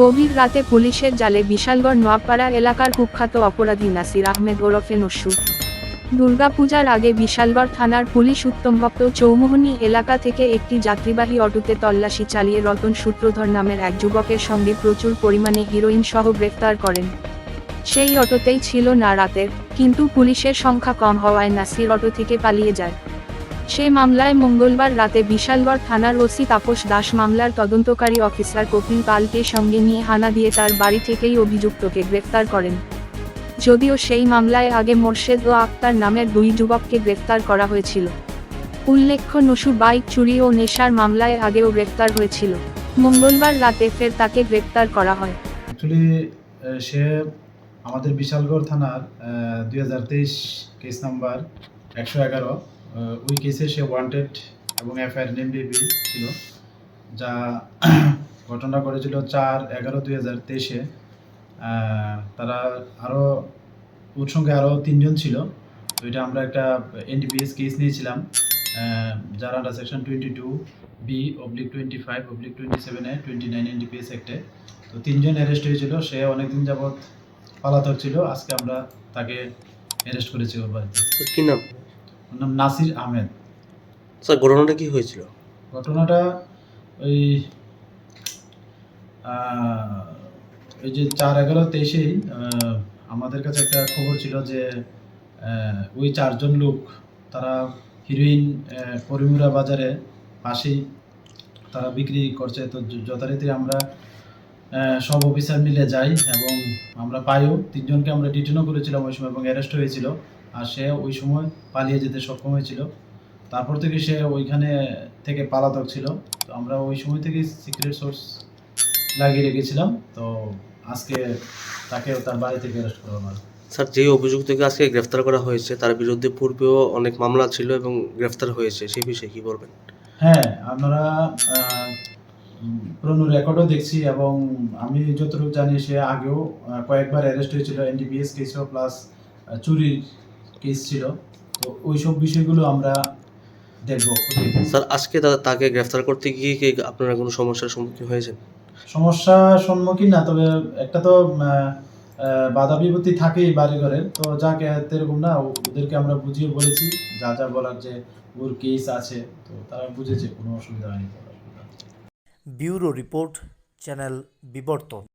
গভীর রাতে পুলিশের জালে বিশালগড় নোয়াপাড়া এলাকার কুখ্যাত অপরাধী নাসির আহমেদ ওরফে নস্যু দুর্গাপূজার আগে বিশালগড় থানার পুলিশ উত্তমভক্ত চৌমোহনী এলাকা থেকে একটি যাত্রীবাহী অটোতে তল্লাশি চালিয়ে রতন সূত্রধর নামের এক যুবকের সঙ্গে প্রচুর পরিমাণে হিরোইন সহ গ্রেফতার করেন। সেই অটোতেই ছিল না রাতের, কিন্তু পুলিশের সংখ্যা কম হওয়ায় নাসির অটো থেকে পালিয়ে যায়। সে মামলায় মঙ্গলবার রাতে বিশালগড় থানার ওসি তাপস দাস মামলার তদন্তকারী অফিসার কপিল পালকে সঙ্গে নিয়ে হানা দিয়ে তার বাড়ি থেকেই অভিযুক্তকে গ্রেফতার করেন। যদিও সেই মামলায় আগে মোর্শেদ ও আক্তার নামের দুই যুবককে গ্রেফতার করা হয়েছিল। উল্লেখ্য নসু বাইক চুরি ও নেশার মামলায় আগেও গ্রেফতার হয়েছিল। মঙ্গলবার রাতে ফের তাকে গ্রেফতার করা হয়। অ্যাকচুয়ালি সে আমাদের বিশালগড় থানার দুই হাজার তেইশ কেস নাম্বার একশো এগারো ওই কেসে সে ওয়ান্টেড এবং এফআইআর নেম বেবি ছিল, যা ঘটনা করেছিল চার এগারো দুই হাজার তেইশে। তারা আরও ওর সঙ্গে আরও তিনজন ছিল। তো আমরা একটা এনডিপিএস কেস নিয়েছিলাম। যারা under section twenty two B oblique twenty five oblique twenty সেভেনে টোয়েন্টি নাইন এনডিপিএস অ্যাক্টে তো তিনজন অ্যারেস্ট হয়েছিল, সে অনেকদিন যাবৎ পালাতক ছিল। আজকে আমরা তাকে অ্যারেস্ট করেছি ওর বাড়িতে। কী নাম? নাম নাসির আহমেদ। স্যার ঘটনাটা কি হয়েছিল? ঘটনাটা ওই ওই যে চার এগারো তেইশেই আমাদের কাছে একটা খবর ছিল যে ওই চারজন লোক তারা হিরোইন পরিমুরা বাজারে পাশেই তারা বিক্রি করছে। তো যথারীতি আমরা সব অফিসার মিলে যাই এবং আমরা পাইও। তিনজনকে আমরা ডিটেনও করেছিলাম ওই সময় এবং অ্যারেস্ট হয়েছিল। আর সে ওই সময় পালিয়ে যেতে সক্ষম হয়েছিল। তারপর থেকে সে ওইখানে থেকে পালাতক ছিল। তো আমরা ওই সময় থেকে সিক্রেট সোর্স লাগিয়ে রেখেছিলাম। তো আজকে তাকে তার বাড়ি থেকে অ্যারেস্ট করা হলো। স্যার যেই অভিযুক্তকে আজকে গ্রেফতার করা হয়েছে তার বিরুদ্ধে পূর্বেও অনেক মামলা ছিল এবং গ্রেফতার হয়েছে সেই বিষয়ে কি বলবেন? হ্যাঁ আমরা পুরনো রেকর্ডও দেখছি এবং আমি যতটুকু জানি সে আগেও কয়েকবার অ্যারেস্ট হয়েছিল এনডিপিএস কেসও প্লাস চুরির কেস ছিল। তো ওই সব বিষয়গুলো আমরা দেখব স্যার আজকে তাকে গ্রেফতার করতে গিয়ে কি আপনারা কোনো সমস্যার সম্মুখীন হয়েছেন? সমস্যার সম্মুখীন না তবে একটা তো বাধা বিপত্তি থাকেই বাড়ি ঘরে তো যাকে এরকম না ও- ওদেরকে আমরা বুঝিয়ে বলেছি যা যা বলার যে ওর কেস আছে তো তারা বুঝেছে কোনো অসুবিধা হয়নি। ব্যুরো রিপোর্ট চ্যানেল বিবর্তন।